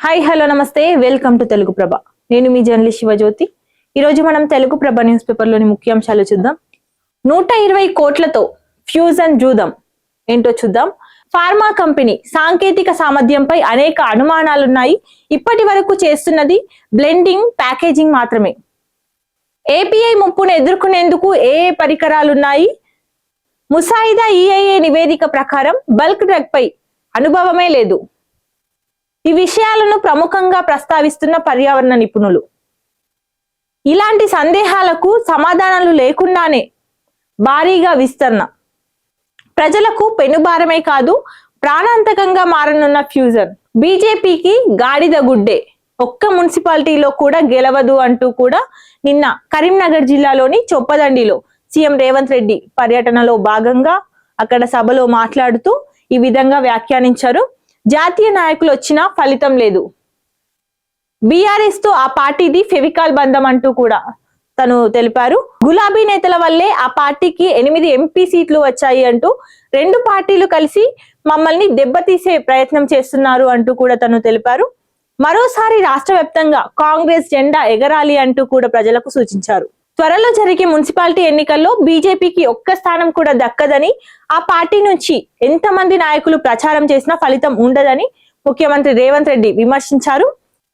Hi hello నమస్తే. Welcome to Telugu Prabha. నేను మీ జర్నలిస్ట్ శివజ్యోతి. ఈరోజు మనం తెలుగు ప్రభ న్యూస్ పేపర్లోని ముఖ్యాంశాలు చూద్దాం. నూట ఇరవై కోట్లతో ఫ్యూజన్ జూదం. ఏంటో చూద్దాం. ఫార్మా కంపెనీ సాంకేతిక సామర్థ్యంపై అనేక అనుమానాలున్నాయి. ఇప్పటి వరకు చేస్తున్నది బ్లెండింగ్ ప్యాకేజింగ్ మాత్రమే. ఏపీఐ ముప్పును ఎదుర్కొనేందుకు ఏ ఏ పరికరాలున్నాయి? ముసాయిదా ఈఐఏ నివేదిక ప్రకారం బల్క్ డ్రగ్ పై అనుభవమే లేదు. ఈ విషయాలను ప్రముఖంగా ప్రస్తావిస్తున్న పర్యావరణ నిపుణులు. ఇలాంటి సందేహాలకు సమాధానాలు లేకుండానే భారీగా విస్తరణ. ప్రజలకు పెనుభారమే కాదు ప్రాణాంతకంగా మారనున్న ఫ్యూజన్. బీజేపీకి గాడిద గుడ్డే. ఒక్క మున్సిపాలిటీలో కూడా గెలవదు అంటూ కూడా నిన్న కరీంనగర్ జిల్లాలోని చొప్పదండిలో సీఎం రేవంత్ రెడ్డి పర్యటనలో భాగంగా అక్కడ సభలో మాట్లాడుతూ ఈ విధంగా వ్యాఖ్యానించారు. జాతీయ నాయకులు వచ్చినా ఫలితం లేదు. బీఆర్ఎస్తో ఆ పార్టీది ఫెవికాల్ బంధం అంటూ కూడా తను తెలిపారు. గులాబీ నేతల వల్లే ఆ పార్టీకి ఎనిమిది ఎంపీ సీట్లు వచ్చాయి అంటూ రెండు పార్టీలు కలిసి మమ్మల్ని దెబ్బతీసే ప్రయత్నం చేస్తున్నారు అంటూ కూడా తను తెలిపారు. మరోసారి రాష్ట్ర వ్యాప్తంగా కాంగ్రెస్ జెండా ఎగరాలి అంటూ కూడా ప్రజలకు సూచించారు. త్వరలో జరిగే మున్సిపాలిటీ ఎన్నికల్లో బీజేపీకి ఒక్క స్థానం కూడా దక్కదని ఆ పార్టీ నుంచి ఎంతమంది నాయకులు ప్రచారం చేసినా ఫలితం ఉండదని ముఖ్యమంత్రి రేవంత్ రెడ్డి విమర్శించారు.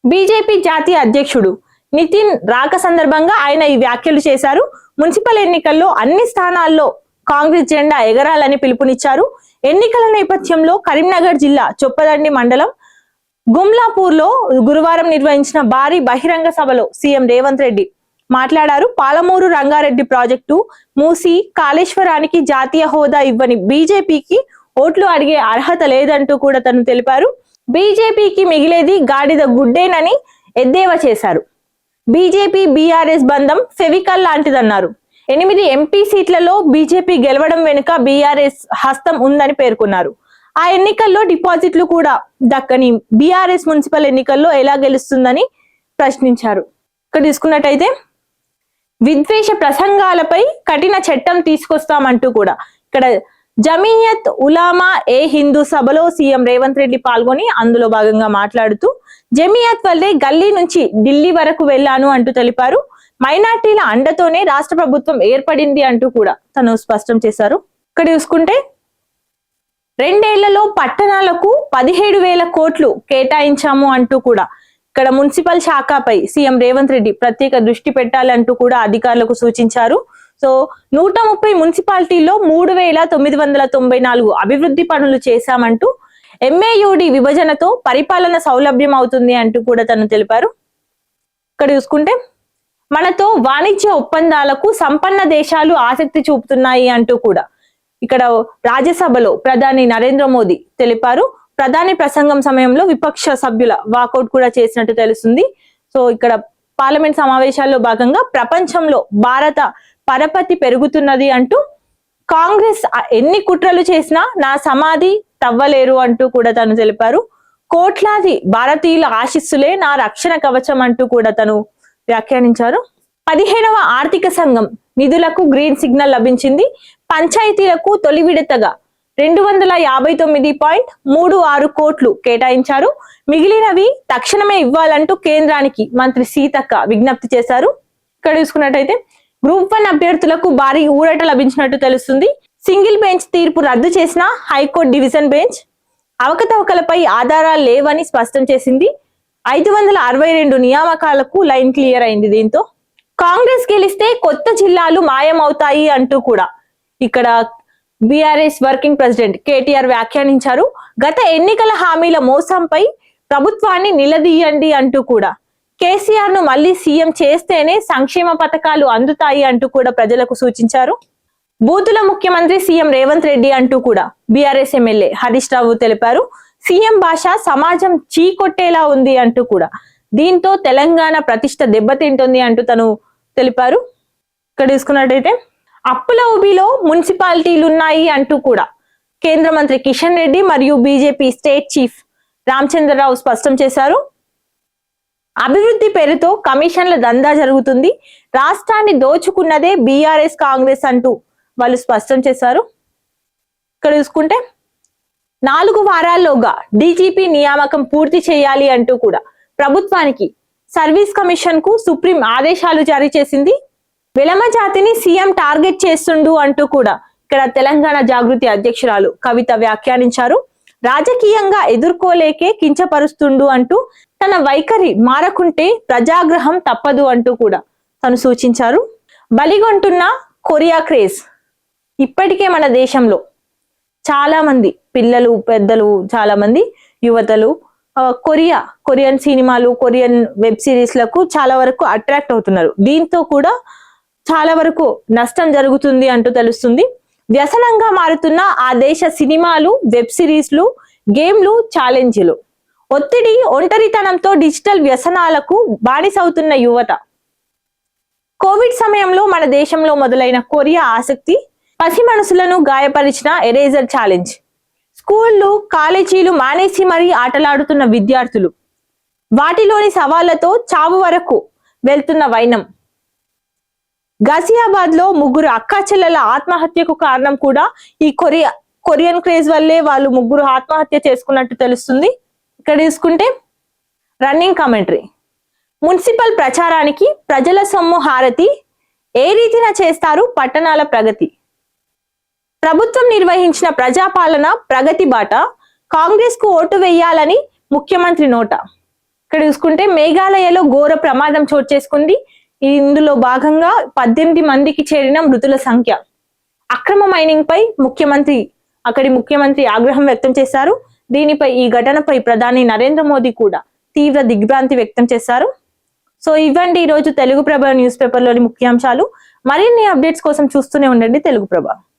బీజేపీ జాతీయ అధ్యక్షుడు నితిన్ రాక సందర్భంగా ఆయన ఈ వ్యాఖ్యలు చేశారు. మున్సిపల్ ఎన్నికల్లో అన్ని స్థానాల్లో కాంగ్రెస్ జెండా ఎగరాలని పిలుపునిచ్చారు. ఎన్నికల నేపథ్యంలో కరీంనగర్ జిల్లా చొప్పదండి మండలం గుమ్లాపూర్లో గురువారం నిర్వహించిన భారీ బహిరంగ సభలో సీఎం రేవంత్ రెడ్డి మాట్లాడారు. పాలమూరు రంగారెడ్డి ప్రాజెక్టు మూసి కాళేశ్వరానికి జాతీయ హోదా ఇవ్వని బీజేపీకి ఓట్లు అడిగే అర్హత లేదంటూ కూడా తను తెలిపారు. బీజేపీకి మిగిలేది గాడిద గుడ్డేనని ఎద్దేవా చేశారు. బీజేపీ బీఆర్ఎస్ బంధం ఫెవికల్ లాంటిదన్నారు. ఎనిమిది ఎంపీ సీట్లలో బీజేపీ గెలవడం వెనుక బీఆర్ఎస్ హస్తం ఉందని పేర్కొన్నారు. ఆ ఎన్నికల్లో డిపాజిట్లు కూడా దక్కని బీఆర్ఎస్ మున్సిపల్ ఎన్నికల్లో ఎలా గెలుస్తుందని ప్రశ్నించారు. ఇక్కడ తీసుకున్నట్టయితే విద్వేష ప్రసంగాలపై కఠిన చట్టం తీసుకొస్తామంటూ కూడా. ఇక్కడ జమీయత్ ఉలామా ఏ హిందూ సభలో సీఎం రేవంత్ రెడ్డి పాల్గొని అందులో భాగంగా మాట్లాడుతూ జమియత్ వల్లే గల్లీ నుంచి ఢిల్లీ వరకు వెళ్ళాను అంటూ తెలిపారు. మైనార్టీల అండతోనే రాష్ట్ర ప్రభుత్వం ఏర్పడింది అంటూ కూడా తను స్పష్టం చేశారు. ఇక్కడ చూసుకుంటే రెండేళ్ళలో పట్టణాలకు పదిహేడు వేల కోట్లు కేటాయించాము అంటూ కూడా ఇక్కడ మున్సిపల్ శాఖపై సీఎం రేవంత్ రెడ్డి ప్రత్యేక దృష్టి పెట్టాలంటూ కూడా అధికారులకు సూచించారు. సో నూట ముప్పై మున్సిపాలిటీల్లో మూడు వేల తొమ్మిది వందల తొంభై నాలుగు అభివృద్ధి పనులు చేశామంటూ ఎంఏయుడి విభజనతో పరిపాలన సౌలభ్యం అవుతుంది అంటూ కూడా తను తెలిపారు. ఇక్కడ చూసుకుంటే మనతో వాణిజ్య ఒప్పందాలకు సంపన్న దేశాలు ఆసక్తి చూపుతున్నాయి అంటూ కూడా ఇక్కడ రాజ్యసభలో ప్రధాని నరేంద్ర మోదీ తెలిపారు. ప్రధాని ప్రసంగం సమయంలో విపక్ష సభ్యుల వాకౌట్ కూడా చేసినట్టు తెలుస్తుంది. సో ఇక్కడ పార్లమెంట్ సమావేశాల్లో భాగంగా ప్రపంచంలో భారత పరపతి పెరుగుతున్నది అంటూ కాంగ్రెస్ ఎన్ని కుట్రలు చేసినా నా సమాధి తవ్వలేరు అంటూ కూడా తను తెలిపారు. కోట్లాది భారతీయుల ఆశిస్సులే నా రక్షణ కవచం అంటూ కూడా తను వ్యాఖ్యానించారు. పదిహేడవ ఆర్థిక సంఘం నిధులకు గ్రీన్ సిగ్నల్ లభించింది. పంచాయతీలకు తొలి విడతగా రెండు వందల యాభై తొమ్మిది పాయింట్ మూడు ఆరు కోట్లు కేటాయించారు. మిగిలినవి తక్షణమే ఇవ్వాలంటూ కేంద్రానికి మంత్రి సీతక్క విజ్ఞప్తి చేశారు. ఇక్కడ చూసుకున్నట్టయితే గ్రూప్ వన్ అభ్యర్థులకు భారీ ఊరట లభించినట్టు తెలుస్తుంది. సింగిల్ బెంచ్ తీర్పు రద్దు చేసిన హైకోర్టు డివిజన్ బెంచ్ అవకతవకలపై ఆధారాలు లేవని స్పష్టం చేసింది. ఐదు వందల అరవై రెండు నియామకాలకు లైన్ క్లియర్ అయింది దీంతో. కాంగ్రెస్ గెలిస్తే కొత్త జిల్లాలు మాయమవుతాయి అంటూ కూడా. ఇక్కడ బీఆర్ఎస్ వర్కింగ్ ప్రెసిడెంట్ కేటీఆర్ వ్యాఖ్యానించారు. గత ఎన్నికల హామీల మోసంపై ప్రభుత్వాన్ని నిలదీయండి అంటూ కూడా. కేసీఆర్ను మళ్ళీ సీఎం చేస్తేనే సంక్షేమ పథకాలు అందుతాయి అంటూ కూడా ప్రజలకు సూచించారు. బూతుల ముఖ్యమంత్రి సీఎం రేవంత్ రెడ్డి అంటూ కూడా బీఆర్ఎస్ ఎమ్మెల్యే హరీష్ రావు తెలిపారు. సీఎం భాష సమాజం చీకొట్టేలా ఉంది అంటూ కూడా. దీంతో తెలంగాణ ప్రతిష్ట దెబ్బతింటుంది అంటూ తను తెలిపారు. ఇక్కడ తీసుకున్నట్టయితే అప్పుల ఉబిలో మున్సిపాలిటీలు ఉన్నాయి అంటూ కూడా కేంద్ర మంత్రి కిషన్ రెడ్డి మరియు బీజేపీ స్టేట్ చీఫ్ రామచంద్రరావు స్పష్టం చేశారు. అభివృద్ధి పేరుతో కమిషన్ల దందా జరుగుతుంది. రాష్ట్రాన్ని దోచుకున్నదే బీఆర్ఎస్ కాంగ్రెస్ అంటూ వాళ్ళు స్పష్టం చేశారు. ఇక్కడ చూసుకుంటే నాలుగు వారాల్లోగా డీజీపీ నియామకం పూర్తి చేయాలి అంటూ కూడా ప్రభుత్వానికి సర్వీస్ కమిషన్కు సుప్రీం ఆదేశాలు జారీ చేసింది. విలమ జాతిని సీఎం టార్గెట్ చేస్తుండు అంటూ కూడా ఇక్కడ తెలంగాణ జాగృతి అధ్యక్షురాలు కవిత వ్యాఖ్యానించారు. రాజకీయంగా ఎదుర్కోలేకే కించపరుస్తుండు అంటూ తన వైఖరి మారకుంటే ప్రజాగ్రహం తప్పదు అంటూ కూడా తను సూచించారు. బలిగొంటున్న కొరియా క్రేజ్ ఇప్పటికే మన దేశంలో చాలా మంది పిల్లలు పెద్దలు చాలా మంది యువతలు కొరియా కొరియన్ సినిమాలు కొరియన్ వెబ్ సిరీస్లకు చాలా వరకు అట్రాక్ట్ అవుతున్నారు. దీంతో కూడా చాలా వరకు నష్టం జరుగుతుంది అంటూ తెలుస్తుంది. వ్యసనంగా మారుతున్న ఆ దేశ సినిమాలు వెబ్ సిరీస్లు గేమ్లు ఛాలెంజ్లు. ఒత్తిడి ఒంటరితనంతో డిజిటల్ వ్యసనాలకు బానిసవుతున్న యువత. కోవిడ్ సమయంలో మన దేశంలో మొదలైన కొరియా ఆసక్తి పసి మనసులను గాయపరిచిన ఎరేజర్ ఛాలెంజ్. స్కూళ్ళు కాలేజీలు మానేసి మరీ ఆటలాడుతున్న విద్యార్థులు. వాటిలోని సవాళ్ళతో చావు వరకు వెళ్తున్న వైనం. గజియాబాద్లో ముగ్గురు అక్కా చెల్లెల ఆత్మహత్యకు కారణం కూడా ఈ కొరియా కొరియన్ క్రేజ్ వల్లే వాళ్ళు ముగ్గురు ఆత్మహత్య చేసుకున్నట్టు తెలుస్తుంది. ఇక్కడ తీసుకుంటే రన్నింగ్ కమెంటరీ. మున్సిపల్ ప్రచారానికి ప్రజల సొమ్ము హారతి ఏ రీతిన చేస్తారు పట్టణాల ప్రగతి? ప్రభుత్వం నిర్వహించిన ప్రజాపాలన ప్రగతి బాట కాంగ్రెస్కు ఓటు వేయాలని ముఖ్యమంత్రి నోట. ఇక్కడ చూసుకుంటే మేఘాలయలో ఘోర ప్రమాదం చోటు చేసుకుంది. ఇందులో భాగంగా పద్దెనిమిది మందికి చేరిన మృతుల సంఖ్య. అక్రమ మైనింగ్ పై ముఖ్యమంత్రి అక్కడి ముఖ్యమంత్రి ఆగ్రహం వ్యక్తం చేశారు. దీనిపై ఈ ఘటనపై ప్రధాని నరేంద్ర మోదీ కూడా తీవ్ర దిగ్భ్రాంతి వ్యక్తం చేశారు. సో ఇవ్వండి ఈ రోజు తెలుగు ప్రభ న్యూస్ పేపర్లోని ముఖ్యాంశాలు. మరిన్ని అప్డేట్స్ కోసం చూస్తూనే ఉండండి తెలుగు ప్రభ.